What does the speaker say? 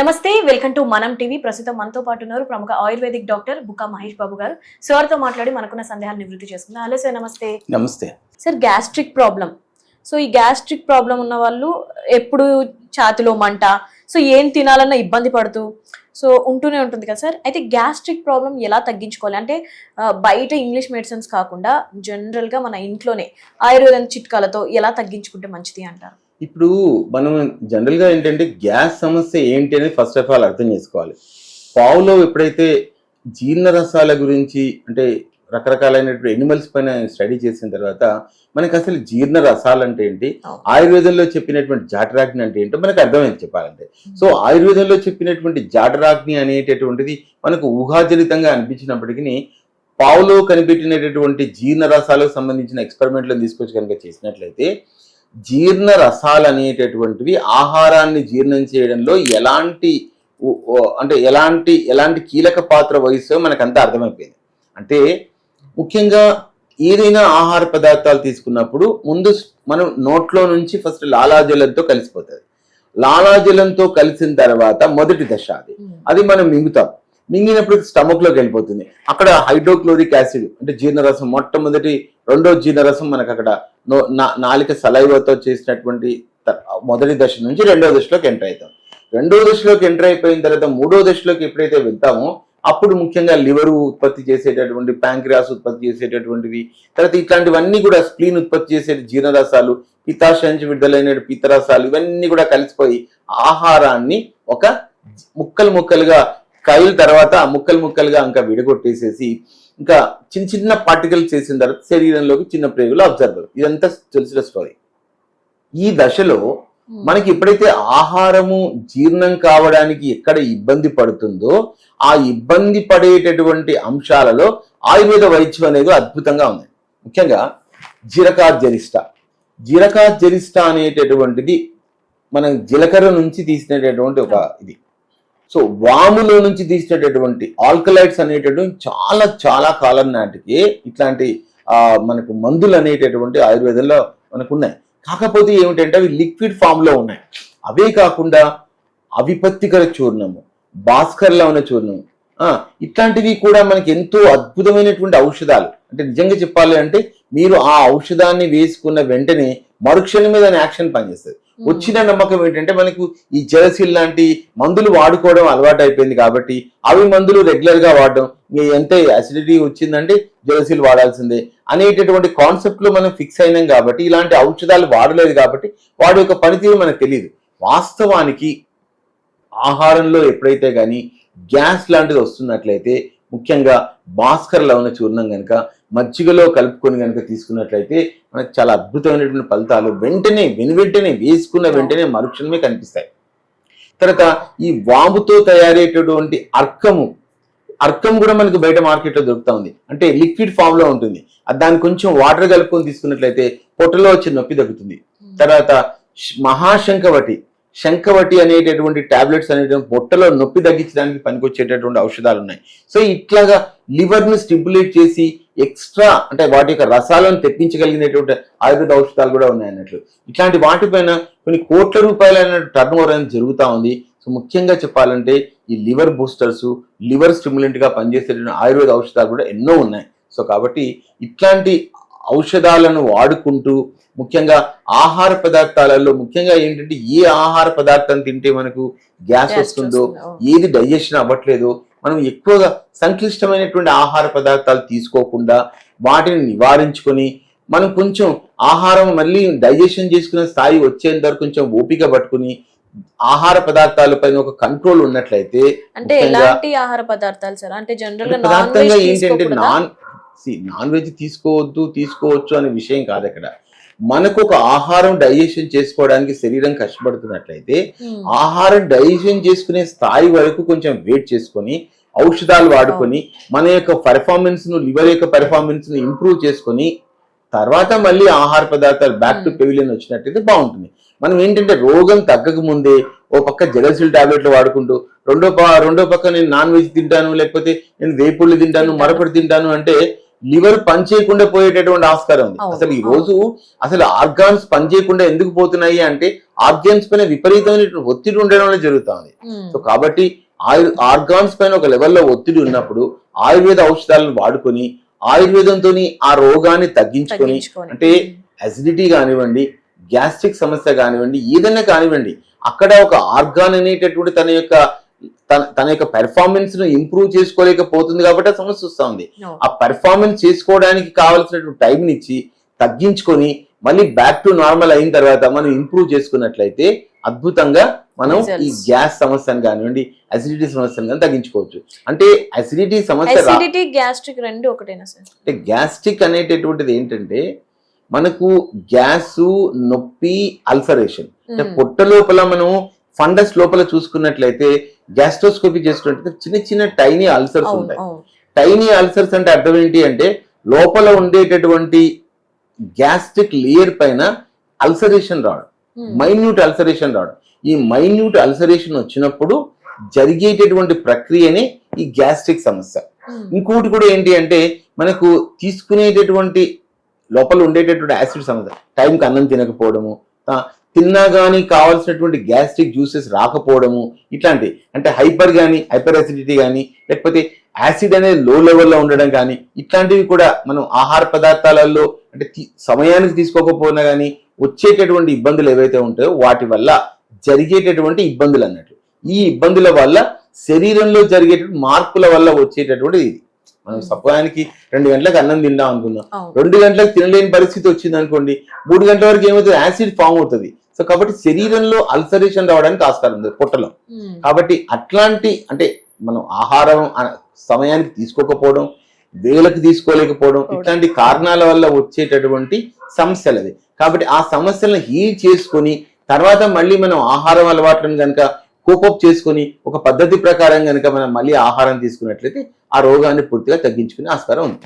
నమస్తే welcome to మనం TV. ప్రస్తుతం మనతో పాటు ఉన్నారు ప్రముఖ ఆయుర్వేదిక్ డాక్టర్ బుక్కా మహేష్ బాబు గారు. సార్తో మాట్లాడి మనకున్న సందేహాలు నివృత్తి చేసుకుందాం. హలో సార్ నమస్తే. నమస్తే. Sir gastric problem. సో ఈ గ్యాస్ట్రిక్ ప్రాబ్లం ఉన్న వాళ్ళు ఎప్పుడు ఛాతిలో మంట సో ఏం తినాలన్న ఇబ్బంది పడుతూ సో ఉంటూనే ఉంటుంది కదా సార్. అయితే గ్యాస్ట్రిక్ ప్రాబ్లం ఎలా తగ్గించుకోవాలి? అంటే బయట ఇంగ్లీష్ మెడిసిన్స్ కాకుండా జనరల్గా మన ఇంట్లోనే ఆయుర్వేదం చిట్కాలతో ఎలా తగ్గించుకుంటే మంచిది అంటారు? ఇప్పుడు మనం జనరల్గా ఏంటంటే గ్యాస్ సమస్య ఏంటి అనేది ఫస్ట్ ఆఫ్ ఆల్ అర్థం చేసుకోవాలి. పావులో ఎప్పుడైతే జీర్ణ రసాల గురించి అంటే రకరకాలైనటువంటి ఎనిమల్స్ పైన స్టడీ చేసిన తర్వాత మనకి అసలు జీర్ణ రసాలు అంటే ఏంటి. ఆయుర్వేదంలో చెప్పినటువంటి జాటరాగ్ని అంటే ఏంటో మనకు అర్థమైంది చెప్పాలంటే. సో ఆయుర్వేదంలో చెప్పినటువంటి జాటరాగ్ని అనేటటువంటిది మనకు ఊహాజనితంగా అనిపించినప్పటికీ పావులో కనిపెట్టినటువంటి జీర్ణ రసాలకు సంబంధించిన ఎక్స్పెరిమెంట్లు తీసుకొచ్చి కనుక చేసినట్లయితే జీర్ణ రసాలు అనేటటువంటివి ఆహారాన్ని జీర్ణం చేయడంలో ఎలాంటి అంటే ఎలాంటి ఎలాంటి కీలక పాత్ర వహిస్తో మనకంతా అర్థమైపోయింది. అంటే ముఖ్యంగా ఏదైనా ఆహార పదార్థాలు తీసుకున్నప్పుడు ముందు మనం నోట్లో నుంచి ఫస్ట్ లాలాజలంతో కలిసిపోతుంది. లాలాజలంతో కలిసిన తర్వాత మొదటి దశ అది. అది మనం మింగుతాం. మింగినప్పుడు స్టమక్లోకి వెళ్ళిపోతుంది. అక్కడ హైడ్రోక్లోరిక్ యాసిడ్ అంటే జీర్ణరసం మొట్టమొదటి రెండో జీర్ణరసం మనకు అక్కడ నో- నా- నాలిక సలైవతో చేసినటువంటి మొదటి దశ నుంచి రెండో దశలోకి ఎంటర్ అవుతాం. రెండో దశలోకి ఎంటర్ అయిపోయిన తర్వాత మూడో దశలోకి ఎప్పుడైతే వెళ్తామో అప్పుడు ముఖ్యంగా లివరు ఉత్పత్తి చేసేటటువంటి ప్యాంక్రియాస్ ఉత్పత్తి చేసేటటువంటివి తర్వాత ఇట్లాంటివన్నీ కూడా స్ప్లీన్ ఉత్పత్తి చేసే జీర్ణరసాలు పిత్తాశయం నుంచి విడుదలైన పిత్తరసాలు ఇవన్నీ కూడా కలిసిపోయి ఆహారాన్ని ఒక ముక్కలు ముక్కలుగా కైలు తర్వాత ముక్కలు ముక్కలుగా ఇంకా విడగొట్టేసేసి ఇంకా చిన్న చిన్న పార్టికల్ చేసిన తర్వాత శరీరంలోకి చిన్న ప్రేగులు అబ్జర్వర్ ఇదంతా తెలిసిన స్టోరీ ఈ దశలో మనకి ఎప్పుడైతే ఆహారము జీర్ణం కావడానికి ఎక్కడ ఇబ్బంది పడుతుందో ఆ ఇబ్బంది పడేటటువంటి అంశాలలో ఆయుర్వేద వైద్యం అనేది అద్భుతంగా ఉంది. ముఖ్యంగా జీరకా జరిష్ట జీరకా జరిష్ట అనేటటువంటిది మనం జీలకర్ర నుంచి తీసినటువంటి ఒక ఇది. సో వాములో నుంచి తీసేటటువంటి ఆల్కలైట్స్ అనేటటువంటి చాలా చాలా కాలం నాటికి ఇట్లాంటి మనకు మందులు అనేటటువంటి ఆయుర్వేదంలో మనకు ఉన్నాయి కాకపోతే ఏమిటంటే అవి లిక్విడ్ ఫామ్లో ఉన్నాయి. అవే కాకుండా అవిపత్తికర చూర్ణము భాస్కర్లో ఉన్న చూర్ణము ఇట్లాంటివి కూడా మనకి ఎంతో అద్భుతమైనటువంటి ఔషధాలు. అంటే నిజంగా చెప్పాలి అంటే మీరు ఆ ఔషధాన్ని వేసుకున్న వెంటనే మరుక్షణం మీద యాక్షన్ పనిచేస్తుంది. Hmm. వచ్చిన నమ్మకం ఏంటంటే మనకు ఈ జెరసిల్ లాంటి మందులు వాడుకోవడం అలవాటు అయిపోయింది కాబట్టి అవి మందులు రెగ్యులర్గా వాడడం ఎంత అసిడిటీ వచ్చిందంటే జెరసిల్ వాడాల్సిందే అనేటటువంటి కాన్సెప్ట్లో మనం ఫిక్స్ అయినాం కాబట్టి ఇలాంటి ఔషధాలు వాడలేదు కాబట్టి వాడి యొక్క పనితీరు మనకు తెలియదు వాస్తవానికి ఆహారంలో ఎప్పుడైతే కానీ గ్యాస్ లాంటిది వస్తున్నట్లయితే ముఖ్యంగా భాస్కర్ లవణ చూర్ణం కనుక మజ్జిగలో కలుపుకొని కనుక తీసుకున్నట్లయితే మనకు చాలా అద్భుతమైనటువంటి ఫలితాలు వెంటనే వెను వెంటనే వేసుకున్న వెంటనే మరుక్షణమే కనిపిస్తాయి. తర్వాత ఈ వాముతో తయారయ్యేటటువంటి అర్కము అర్కం కూడా మనకు బయట మార్కెట్లో దొరుకుతా ఉంది. అంటే లిక్విడ్ ఫామ్లో ఉంటుంది. దాన్ని కొంచెం వాటర్ కలుపుకొని తీసుకున్నట్లయితే పొట్టలో వచ్చి నొప్పి తగ్గుతుంది. తర్వాత మహాశంఖవటి శంఖవటి అనేటటువంటి టాబ్లెట్స్ అనేటువంటి పొట్టలో నొప్పి తగ్గించడానికి పనికొచ్చేటటువంటి ఔషధాలు ఉన్నాయి. సో ఇట్లాగా లివర్ను ను చేసి ఎక్స్ట్రా అంటే వాటి యొక్క రసాలను తెప్పించగలిగినటువంటి ఆయుర్వేద ఔషధాలు కూడా ఉన్నాయి అన్నట్లు ఇట్లాంటి వాటిపైన కొన్ని కోట్ల రూపాయలైన టర్న్ ఓవర్ అనేది జరుగుతూ ఉంది. సో ముఖ్యంగా చెప్పాలంటే ఈ లివర్ బూస్టర్స్ లివర్ స్టిమ్యులెంట్గా పనిచేసేటువంటి ఆయుర్వేద ఔషధాలు కూడా ఎన్నో ఉన్నాయి. సో కాబట్టి ఇట్లాంటి ఔషధాలను వాడుకుంటూ ముఖ్యంగా ఆహార పదార్థాలలో ముఖ్యంగా ఏంటంటే ఏ ఆహార పదార్థం తింటే మనకు గ్యాస్ వస్తుందో. ఏది డైజెషన్ అవ్వట్లేదో మనం ఎక్కువగా సంక్లిష్టమైనటువంటి ఆహార పదార్థాలు తీసుకోకుండా వాటిని నివారించుకొని మనం కొంచెం ఆహారం మళ్ళీ డైజెషన్ చేసుకునే స్థాయి వచ్చేంత వరకు కొంచెం ఓపిక పట్టుకుని ఆహార పదార్థాలపైన ఒక కంట్రోల్ ఉన్నట్లయితే అంటే ఎలాంటి ఆహార పదార్థాలు సార్ అంటే జనరల్గా నాన్ పదార్థంగా వెజ్ ఏంటంటే? నాన్ నాన్ వెజ్ తీసుకోవద్దు తీసుకోవచ్చు అనే విషయం కాదు అక్కడ మనకు ఒక ఆహారం డైజెషన్ చేసుకోవడానికి శరీరం కష్టపడుతున్నట్లయితే. ఆహారం డైజెషన్ చేసుకునే స్థాయి వరకు కొంచెం వెయిట్ చేసుకొని ఔషధాలు వాడుకొని మన యొక్క పెర్ఫార్మెన్స్ను లివర్ యొక్క పెర్ఫార్మెన్స్ను ఇంప్రూవ్ చేసుకొని తర్వాత మళ్ళీ ఆహార పదార్థాలు బ్యాక్ టు. పెవిలియన్ వచ్చినట్టయితే బాగుంటుంది మనం ఏంటంటే రోగం తగ్గక ముందే ఓ పక్క జలసిల్ టాబ్లెట్లు వాడుకుంటూ రెండో రెండో పక్క నేను నాన్ వెజ్ తింటాను లేకపోతే నేను వేపుళ్ళు తింటాను తింటాను. మరొకటి తింటాను అంటే లివర్ పనిచేయకుండా పోయేటటువంటి ఆస్కారం ఉంది. అసలు ఈ రోజు అసలు ఆర్గాన్స్ పనిచేయకుండా ఎందుకు పోతున్నాయి అంటే ఆర్గాన్స్ పైన విపరీతమైన ఒత్తిడి ఉండడం వల్ల జరుగుతుంది. సో కాబట్టి ఆయు ఆర్గాన్స్ పైన ఒక లెవెల్లో ఒత్తిడి ఉన్నప్పుడు ఆయుర్వేద ఔషధాలను వాడుకొని ఆయుర్వేదంతో ఆ రోగాన్ని తగ్గించుకొని తగ్గించుకొని. అంటే అసిడిటీ కానివ్వండి గ్యాస్ట్రిక్ సమస్య కానివ్వండి ఏదైనా కానివ్వండి అక్కడ ఒక ఆర్గాన్ అనేటటువంటి తన యొక్క తన తన యొక్క పెర్ఫార్మెన్స్ను ఇంప్రూవ్ చేసుకోలేకపోతుంది కాబట్టి ఆ సమస్య వస్తా ఉంది. ఆ పెర్ఫార్మెన్స్ చేసుకోవడానికి కావాల్సినటువంటి టైం ఇచ్చి తగ్గించుకొని మళ్ళీ బ్యాక్ టు నార్మల్ అయిన తర్వాత మనం ఇంప్రూవ్ చేసుకున్నట్లయితే అద్భుతంగా మనం ఈ. గ్యాస్ సమస్యను కానివ్వండి అసిడిటీ సమస్యను కానీ తగ్గించుకోవచ్చు. అంటే అసిడిటీ సమస్య గ్యాస్ట్రిక్ రెండు ఒకటేనా సార్? అంటే గ్యాస్ట్రిక్ అనేటటువంటిది ఏంటంటే మనకు గ్యాస్ నొప్పి అల్సరేషన్ అంటే ఉమ్, పొట్ట లోపల మనం ఫండస్ లోపల చూసుకున్నట్లయితే గ్యాస్ట్రోస్కోపీ చేసుకున్నట్లయితే చిన్న చిన్న టైనీ అల్సర్స్ ఉంటాయి. టైనీ అల్సర్స్ అంటే అర్థం ఏంటి అంటే లోపల ఉండేటటువంటి గ్యాస్ట్రిక్ లేయర్ పైన అల్సరేషన్ రావడం. మైన్యూట్ అల్సరేషన్ రావడం. ఈ మైన్యూట్ అల్సరేషన్ వచ్చినప్పుడు జరిగేటటువంటి ప్రక్రియనే ఈ గ్యాస్ట్రిక్ సమస్య. ఉమ్, ఇంకోటి కూడా ఏంటి అంటే మనకు తీసుకునేటటువంటి లోపల ఉండేటటువంటి యాసిడ్ సమస్య. టైంకి అన్నం తినకపోవడము తిన్నా కానీ కావాల్సినటువంటి గ్యాస్ట్రిక్ జ్యూసెస్ రాకపోవడము ఇట్లాంటి అంటే హైపర్ కానీ హైపర్ అసిడిటీ కానీ లేకపోతే యాసిడ్ అనేది లో లెవెల్లో ఉండడం కానీ ఇట్లాంటివి కూడా మనం ఆహార పదార్థాలలో అంటే సమయానికి తీసుకోకపోయినా కానీ వచ్చేటటువంటి ఇబ్బందులు ఏవైతే ఉంటాయో వాటి వల్ల జరిగేటటువంటి ఇబ్బందులు అన్నట్లు ఈ ఇబ్బందుల వల్ల శరీరంలో జరిగేటటువంటి మార్పుల వల్ల వచ్చేటటువంటి ఇది. మనం. సమయానికి రెండు గంటలకు అన్నం తిందాం అనుకుందాం. రెండు గంటలకు తినలేని పరిస్థితి వచ్చింది అనుకోండి మూడు గంటల వరకు ఏమవుతుంది యాసిడ్ ఫామ్ అవుతుంది సో కాబట్టి శరీరంలో అల్సరేషన్ రావడానికి ఆస్కారం ఉంది పొట్టలో. కాబట్టి అట్లాంటి అంటే మనం ఆహారం సమయానికి తీసుకోకపోవడం వేలకు తీసుకోలేకపోవడం ఇట్లాంటి కారణాల వల్ల వచ్చేటటువంటి సమస్యలు అది కాబట్టి ఆ సమస్యలను హీల్ చేసుకొని తర్వాత మళ్ళీ మనం ఆహారం అలవాట్లను కనుక కోపప్ చేసుకొని ఒక పద్ధతి ప్రకారం కనుక మనం మళ్ళీ ఆహారం తీసుకున్నట్లయితే ఆ రోగాన్ని పూర్తిగా తగ్గించుకునే ఆస్కారం ఉంది.